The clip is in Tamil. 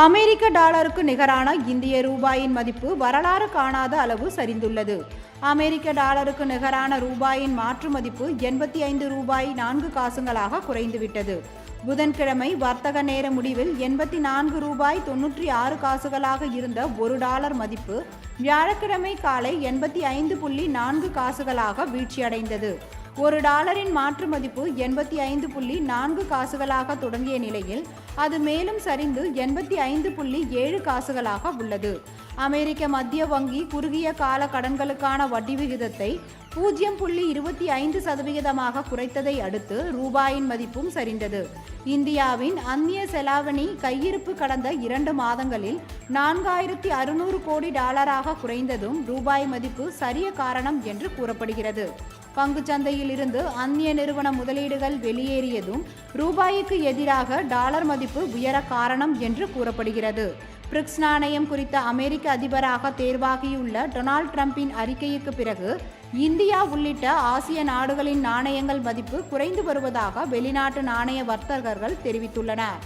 அமெரிக்க டாலருக்கு நிகரான இந்திய ரூபாயின் மதிப்பு வரலாறு காணாத அளவு சரிந்துள்ளது. அமெரிக்க டாலருக்கு நிகரான ரூபாயின் மாற்று மதிப்பு எண்பத்தி ஐந்து ரூபாய் நான்கு காசுகளாக குறைந்துவிட்டது. புதன்கிழமை வர்த்தக நேர முடிவில் எண்பத்தி நான்கு ரூபாய் தொன்னூற்றி ஆறு காசுகளாக இருந்த ஒரு டாலர் மதிப்பு வியாழக்கிழமை காலை எண்பத்தி ஐந்து புள்ளி நான்கு காசுகளாக வீழ்ச்சியடைந்தது. ஒரு டாலரின் மாற்று மதிப்பு எண்பத்தி ஐந்து புள்ளி நான்கு காசுகளாக தொடங்கிய நிலையில் அது மேலும் சரிந்து எண்பத்தி ஐந்து புள்ளி ஏழு காசுகளாக உள்ளது. அமெரிக்க மத்திய வங்கி குறுகிய கால கடன்களுக்கான வட்டி விகிதத்தை பூஜ்ஜியம் புள்ளி இருபத்தி ஐந்து சதவிகிதமாக குறைத்ததை அடுத்து ரூபாயின் மதிப்பும் சரிந்தது. இந்தியாவின் அந்நிய செலாவணி கையிருப்பு கடந்த இரண்டு மாதங்களில் நான்காயிரத்தி அறுநூறு கோடி டாலராக குறைந்ததும் ரூபாய் மதிப்பு சரிய காரணம் என்று கூறப்படுகிறது. பங்குச்சந்தையில் இருந்து அந்நிய நிறுவன முதலீடுகள் வெளியேறியதும் ரூபாய்க்கு எதிராக டாலர் மதிப்பு உயர காரணம் என்று கூறப்படுகிறது. பிரிக்ஸ் நாணயம் குறித்த அமெரிக்க அதிபராக தேர்வாகியுள்ள டொனால்ட் ட்ரம்பின் அறிக்கைக்கு பிறகு இந்தியா உள்ளிட்ட ஆசிய நாடுகளின் நாணயங்கள் மதிப்பு குறைந்து வருவதாக வெளிநாட்டு நாணய வர்த்தகர்கள் தெரிவித்துள்ளனர்.